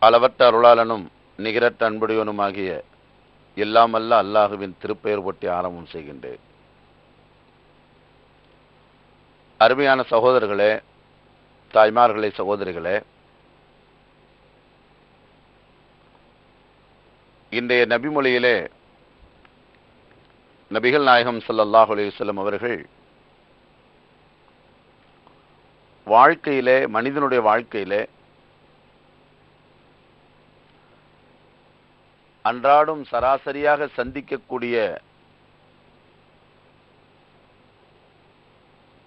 அளவற்ற அருளாளனும் நிகரற்ற அன்புடையவனுமாகிய எல்லாமல்ல அல்லாஹுவின் திருப்பெயர் ஒட்டி ஆரம்பம் செய்கின்றேன். அருமையான சகோதரர்களே தாய்மார்களே சகோதரிகளே இன்றைய நபிமொழியிலே நபிகள் நாயகம் சல்லாஹ் அலைஹி வஸல்லம் அவர்கள் வாழ்க்கையிலே மனிதனுடைய வாழ்க்கையிலே அன்றாடும் சராசரியாக சந்திக்கக்கூடிய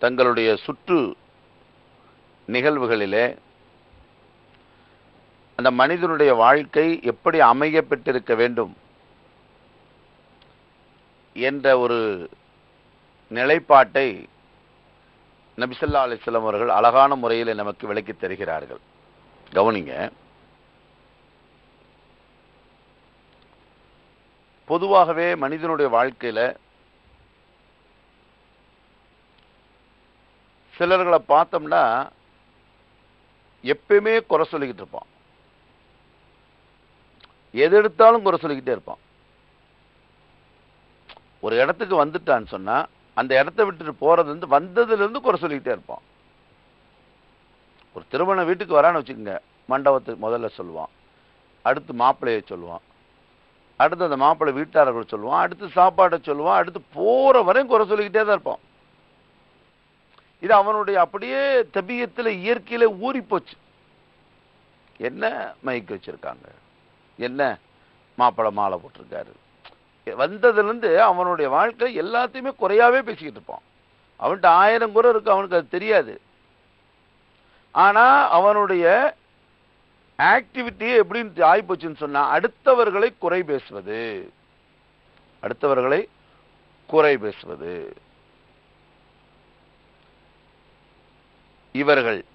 தங்களுடைய சுற்று நிகழ்வுகளிலே அந்த மனிதனுடைய வாழ்க்கை எப்படி அமைய பெற்றிருக்க வேண்டும் என்ற ஒரு நிலைப்பாட்டை நபிசல்லா அலிஸ்லாம் அவர்கள் அழகான முறையில் நமக்கு விளக்கி தருகிறார்கள். கவனிங்க. பொதுவாகவே மனிதனுடைய வாழ்க்கையில சிலர்களை பார்த்தோம்னா எப்பயுமே குறை சொல்லிக்கிட்டு இருப்பான். எது எடுத்தாலும் குறை சொல்லிக்கிட்டே இருப்பான். ஒரு இடத்துக்கு வந்துட்டான்னு சொன்னால் அந்த இடத்த விட்டுட்டு போறது வந்து வந்ததுலேருந்து குறை சொல்லிக்கிட்டே இருப்பான். ஒரு திருமண வீட்டுக்கு வரான்னு வச்சுக்கோங்க மண்டபத்துக்கு முதல்ல சொல்லுவான். அடுத்து மாப்பிள்ளையை சொல்லுவான். அடுத்து அந்த மாப்பிள்ளை வீட்டாளர்கள் சொல்லுவான். அடுத்து சாப்பாட்டை சொல்லுவான். அடுத்து போகிற வரையும் குறை சொல்லிக்கிட்டே தான் இருப்பான். இது அவனுடைய அப்படியே தபியத்தில் இயற்கையில ஊறிப்போச்சு என்ன மைக் வச்சிருக்காங்க? என்ன? மாப்பிள்ளை மாலை போட்டிருக்காரு. வந்ததுலேருந்து அவனுடைய வாழ்க்கை எல்லாத்தையுமே குறையாவே பேசிக்கிட்டு இருப்பான். அவன்கிட்ட ஆயிரம் குறை இருக்கு அவனுக்கு அது தெரியாது. ஆனால் அவனுடைய ஆக்டிவிட்டி எப்படின்னு ஆயிப்போச்சுன்னு சொன்னால் அடுத்தவர்களை குறை பேசுவது. அடுத்தவர்களை குறை பேசுவது. இவர்கள்.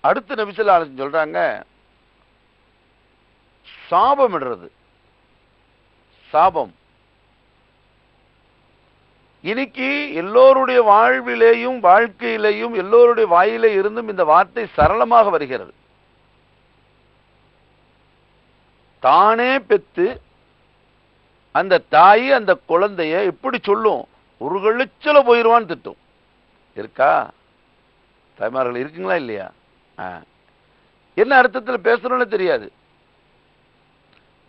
அடுத்த நபிசல்ல சொல்றாங்க இடுறது சாபம். இன்னைக்கு எல்லோருடைய வாழ்விலேயும் வாழ்க்கையிலேயும் எல்லோருடைய வாயிலே இருந்தும் இந்த வார்த்தை சரளமாக வருகிறது. தானே பெத்து அந்த தாய் அந்த குழந்தைய எப்படி சொல்லும்? ஒரு கழிச்சல போயிருவான்னு திட்டும். இருக்கா? தாய்மார்கள் இருக்குங்களா இல்லையா? என்ன அர்த்தத்தில் பேசணும்னு தெரியாது.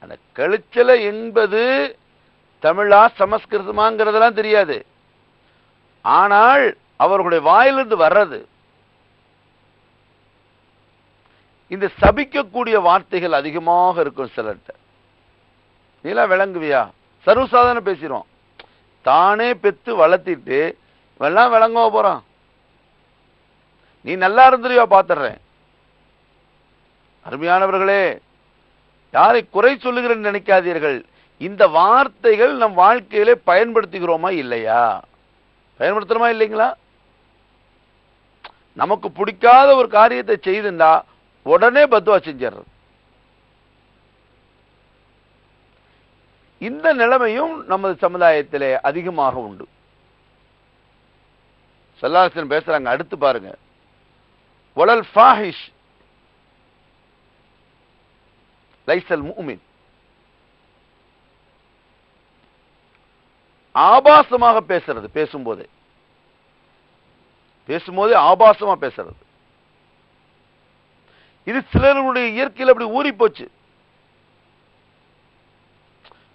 அந்த கழிச்சலை என்பது தமிழா சமஸ்கிருதமாங்கிறதெல்லாம் தெரியாது. ஆனால் அவர்களுடைய வாயிலிருந்து வர்றது. இந்த சபிக்கக்கூடிய வார்த்தைகள் அதிகமாக இருக்கும் சிலர்கிட்ட. நீலாம் விளங்குவியா? சர்வசாதாரண பேசிடுவோம் தானே பெத்து வளர்த்திட்டு இவெல்லாம் விளங்கவா போறான். நீ நல்லா இருந்துருவியா பார்த்துடுறேன் அருமையானவர்களே யாரை குறை சொல்லுகிறேன்னு நினைக்காதீர்கள். இந்த வார்த்தைகள் நம் வாழ்க்கையிலே பயன்படுத்துகிறோமா இல்லையா? பயன்படுத்துறோமா இல்லைங்களா? நமக்கு பிடிக்காத ஒரு காரியத்தை செய்துண்டா உடனே பத்துவா செஞ்சிடுறது. இந்த நிலைமையும் நமது சமுதாயத்திலே அதிகமாக உண்டு. சல்லாசன் பேசுறாங்க அடுத்து பாருங்க. வளல் ஃபாஹிஷ் லைசல் முஃமின் ஆபாசமாக பேசுறது பேசும்போது. பேசும்போது ஆபாசமா பேசுறது. இது சிலருடைய இயற்கையில் அப்படி ஊறி போச்சு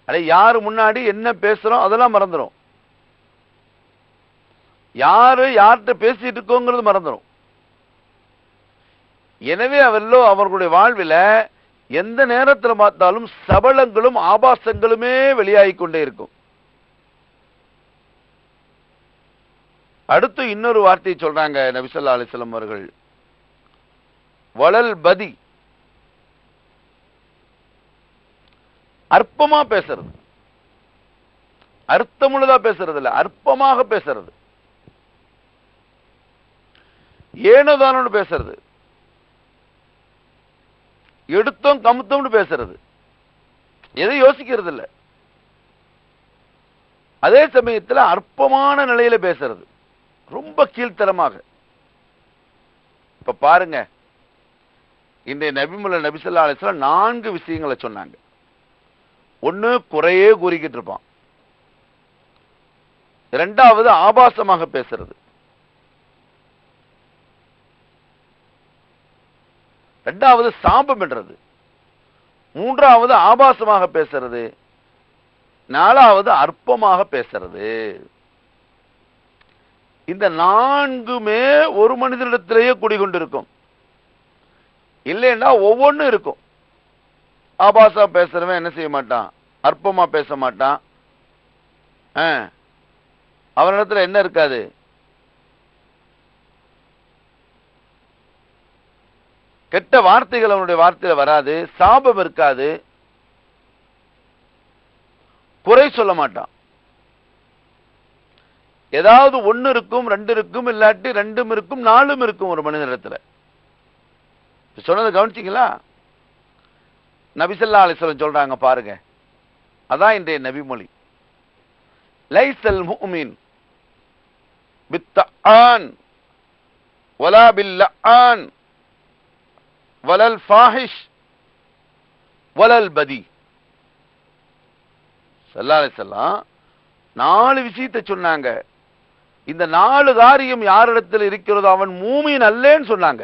அடே யாரு முன்னாடி என்ன பேசுறோம் அதெல்லாம் மறந்துடும் யாரு யார்கிட்ட பேசிட்டு இருக்கோங்கிறது மறந்துடும் எனவே அவர்களோ அவர்களுடைய வாழ்வில எந்த நேரத்தில் பார்த்தாலும் சபலங்களும் ஆபாசங்களுமே வெளியாகி கொண்டே இருக்கும். அடுத்து இன்னொரு வார்த்தையை சொல்றாங்க நபிசல்லா அலிஸ்லாம் அவர்கள். வளல் பதி. அற்பமா பேசுறது. அர்த்தமுள்ளதா பேசுறது இல்லை அற்பமாக பேசுறது. ஏனோதானு பேசுறது. எடுத்தோம் கமுத்தோம்னு பேசுறது. எதை யோசிக்கிறது இல்ல அதே சமயத்துல அற்பமான நிலையில பேசுறது. ரொம்ப கீழ்த்தரமாக. இப்ப பாருங்க. இன்றைய நபிமுல்ல நபிசல்லா அலிஸ்லாம் நான்கு விஷயங்களை சொன்னாங்க. ஒண்ணு குறையே கூறிக்கிட்டு இருப்பான். இரண்டாவது ஆபாசமாக பேசுறது. ரெண்டாவது சாபம் என்றது மூன்றாவது ஆபாசமாக பேசுறது. நாலாவது அற்பமாக பேசுறது. இந்த நான்குமே ஒரு மனிதனிடத்திலேயே குடிகொண்டிருக்கும். இல்லைன்னா ஒவ்வொன்றும் இருக்கும். ஆபாசா பேசுறவன் என்ன செய்ய மாட்டான்? அற்பமா பேச மாட்டான். ஆ, அவனிடத்துல என்ன இருக்காது? கெட்ட வார்த்தைகள் அவனுடைய வார்த்தையில வராது சாபம் இருக்காது. குறை சொல்ல மாட்டான். ஏதாவது ஒன்று இருக்கும் ரெண்டு இருக்கும் இல்லாட்டி ரெண்டும் இருக்கும் நாலும் இருக்கும் ஒரு மனிதனிடத்தில். இப்ப சொன்னதை கவனிச்சிங்களா? நபிசல்லா அலிஸ்வலம் சொல்றாங்க பாருங்க. அதான் இன்றைய நபிமொழி. லைசல் வித்தா ஆன் ஒலா வலா பில்லஆன் வலல் ஃபாஹிஷ் வலல் பதி. ஸல்லல்லாஹு அலைஹி நாலு விஷயத்தை சொன்னாங்க. இந்த நாலு காரியம் யாரிடத்தில் இருக்கிறதோ அவன் மூமியின் அல்லேன்னு சொன்னாங்க.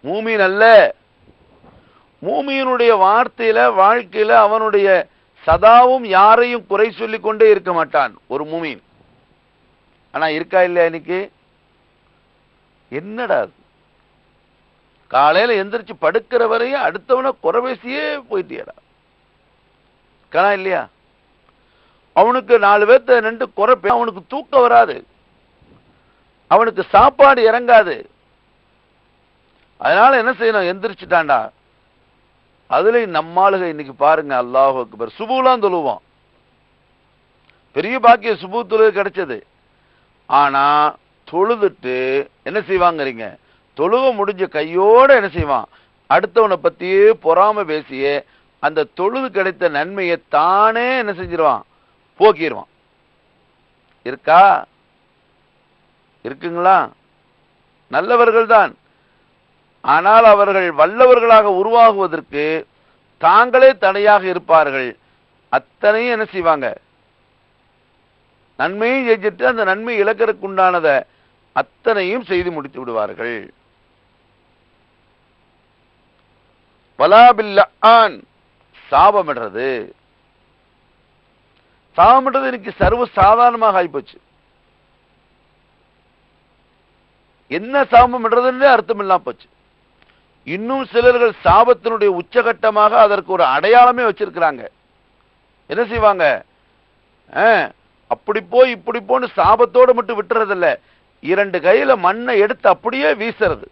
மூமியின் அல்ல. மூமியினுடைய வார்த்தையில வாழ்க்கையில அவனுடைய சதாவும் யாரையும் குறை சொல்லி கொண்டே இருக்க மாட்டான் ஒரு மூமின். ஆனா இருக்கா இல்லையா இன்னைக்கு? என்னடா அது? காலையில எந்திரிச்சு படுக்கிற வரையும் அடுத்தவனை குறைவேசியே போயிட்டியடா. கணா இல்லையா? அவனுக்கு நாலு பேர்த்த நின்று குறைப்பே அவனுக்கு தூக்கம் வராது. அவனுக்கு சாப்பாடு இறங்காது. அதனால என்ன செய்யணும்? எந்திரிச்சுட்டான்டா. அதுல நம்மாளுக இன்னைக்கு பாருங்க அல்லாஹ் அக்பர். சுபுலாம் தொழுவோம் பெரிய பாக்கிய சுபு தொழுது கிடைச்சது. ஆனா தொழுதுட்டு என்ன செய்வாங்கறீங்க? தொழுவ முடிஞ்ச கையோட என்ன செய்வான்? அடுத்தவனை பத்தியே பொறாம பேசியே அந்த தொழுது கிடைத்த நன்மையை தானே என்ன செஞ்சிருவான்? போக்கிடுவான் இருக்கா? இருக்குங்களா? நல்லவர்கள் தான் ஆனால் அவர்கள் வல்லவர்களாக உருவாகுவதற்கு தாங்களே தடையாக இருப்பார்கள். அத்தனையும் என்ன செய்வாங்க? நன்மையும் செஞ்சுட்டு அந்த நன்மை இழக்கிறதுக்குண்டானதை அத்தனையும் செய்து முடித்து விடுவார்கள். வலாபில்லான் சாபமிடுறது. சாபமிடுறது இன்னைக்கு சர்வ சாதாரணமாக ஆகிப்போச்சு என்ன சாபமிடுறதுன்னு அர்த்தம் இல்லாம போச்சு. இன்னும் சிலர்கள் சாபத்தினுடைய உச்சகட்டமாக அதற்கு ஒரு அடையாளமே வச்சிருக்கிறாங்க. என்ன செய்வாங்க? ஆ, அப்படி போய் இப்படி போன்னு சாபத்தோடு மட்டும் விட்டுறதில்ல. இரண்டு கையில மண்ணை எடுத்து அப்படியே வீசுறது.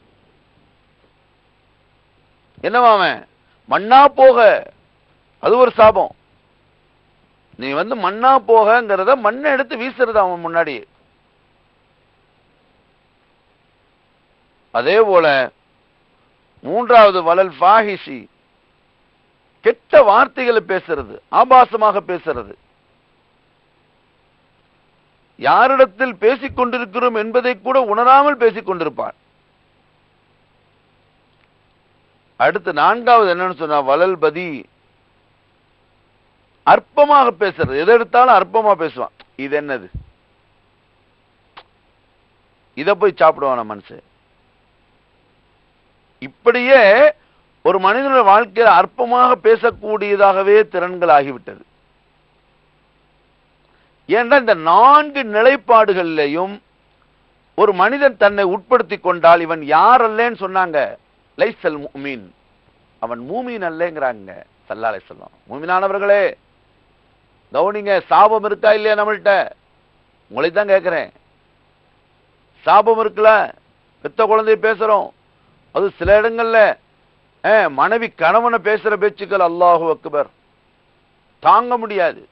என்னவா அவன்? மண்ணா போக. அது ஒரு சாபம். நீ வந்து மண்ணா போகங்கிறத மண்ணை எடுத்து வீசுறது அவன் முன்னாடி. அதே போல மூன்றாவது வளல் ஃபாஹிஷி கெட்ட வார்த்தைகளை பேசுறது ஆபாசமாக பேசுறது. யாரிடத்தில் பேசிக் கொண்டிருக்கிறோம் என்பதை கூட உணராமல் பேசிக் கொண்டிருப்பார் அடுத்து நான்காவது என்னன்னு சொன்னா வளல் பதி. அற்பமாக பேசுறது. எதை எடுத்தாலும் அற்பமா பேசுவான். இது என்னது? இதை போய் சாப்பிடுவான மனுஷன்? இப்படியே ஒரு மனிதனுடைய வாழ்க்கையில் அற்பமாக பேசக்கூடியதாகவே திறன்கள் ஆகிவிட்டது. ஏனென்றால் இந்த நான்கு நிலைப்பாடுகளிலையும் ஒரு மனிதன் தன்னை உட்படுத்தி கொண்டால் இவன் யார் அல்லேன்னு சொன்னாங்க. லைசல் மூமீன் அவன் மூமீன் அல்லங்கிறாங்க சல்லாலை சொல்லம் மூமினானவர்களே கவுனிங்க சாபம் இருக்கா இல்லையா நம்மள்ட உங்களை தான் கேட்கிறேன். சாபம் இருக்குல்ல? பெத்த குழந்தைய பேசுறோம். அது சில இடங்கள்ல மனைவி கணவனை பேசுற பேச்சுக்கள் அல்லாஹு அக்பர். தாங்க முடியாது.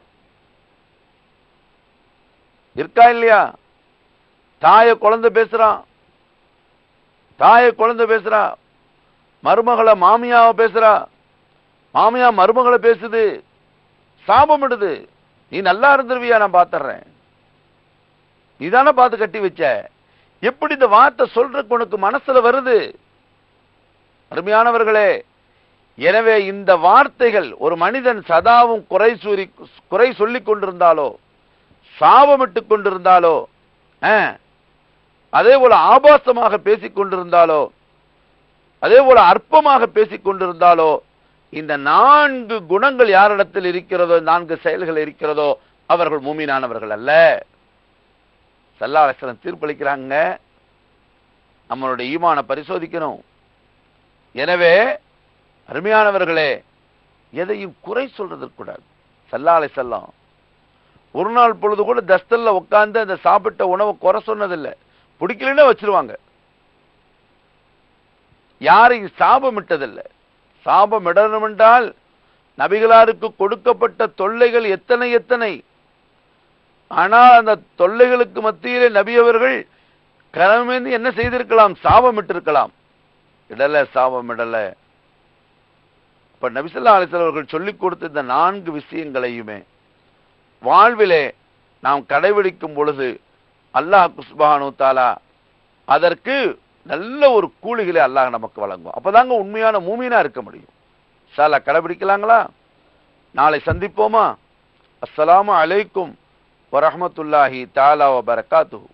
இருக்கா இல்லையா? தாய குழந்தை பேசுறான். தாய குழந்தை பேசுறான் மருமகளை மாமியாவை பேசுறா. மாமியா மருமகளை பேசுது. சாபமிடுது. நீ நல்லா இருந்துருவியா நான் பாத்துறேன் நீதானே பார்த்து கட்டி வச்ச. எப்படி இந்த வார்த்தை சொல்றதுக்கு உனக்கு மனசுல வருது? அருமையானவர்களே எனவே இந்த வார்த்தைகள் ஒரு மனிதன் சதாவும் குறை சூறி குறை சொல்லிக் கொண்டிருந்தாலோ சாபமிட்டுக் கொண்டிருந்தாலோ அதே போல ஆபாசமாக பேசிக் கொண்டிருந்தாலோ அதே போல அற்பமாக பேசிக் கொண்டிருந்தாலோ இந்த நான்கு குணங்கள் யாரிடத்தில் இருக்கிறதோ நான்கு செயல்கள் இருக்கிறதோ அவர்கள் மூமினானவர்கள் அல்ல. சல்லாசலம் தீர்ப்பளிக்கிறாங்க நம்மளுடைய ஈமான பரிசோதிக்கணும். எனவே அருமையானவர்களே எதையும் குறை சொல்றதற்கு கூடாது. சல்லாலை செல்லம் ஒரு நாள் பொழுது கூட தஸ்தல்ல உட்கார்ந்து அந்த சாப்பிட்ட உணவை குறை சொன்னதில்லை. பிடிக்கலன்னா வச்சிருவாங்க. யாரையும் சாபமிட்டதில்லை. சாபம் இடணும் என்றால் நபிகளாருக்கு கொடுக்கப்பட்ட தொல்லைகள் எத்தனை எத்தனை. ஆனால் அந்த தொல்லைகளுக்கு மத்தியிலே நபி அவர்கள் என்ன செய்திருக்கலாம்? சாபமிட்டிருக்கலாம். இடல சாபம் இடல இப்ப நபிசல்லா அலிசல் அவர்கள் சொல்லிக் கொடுத்த இந்த நான்கு விஷயங்களையுமே வாழ்விலே நாம் கடைபிடிக்கும் பொழுது அல்லாஹ் குஸ்பானு தாலா அதற்கு நல்ல ஒரு கூலிகளை அல்லாஹ் நமக்கு வழங்கும் அப்போதாங்க உண்மையான மூமீனா இருக்க முடியும். சாலா கடைபிடிக்கலாங்களா? நாளை சந்திப்போமா? அஸ்லாம் அலைக்கும் வரமத்துல்லாஹி தாலா வபரகாத்துஹு.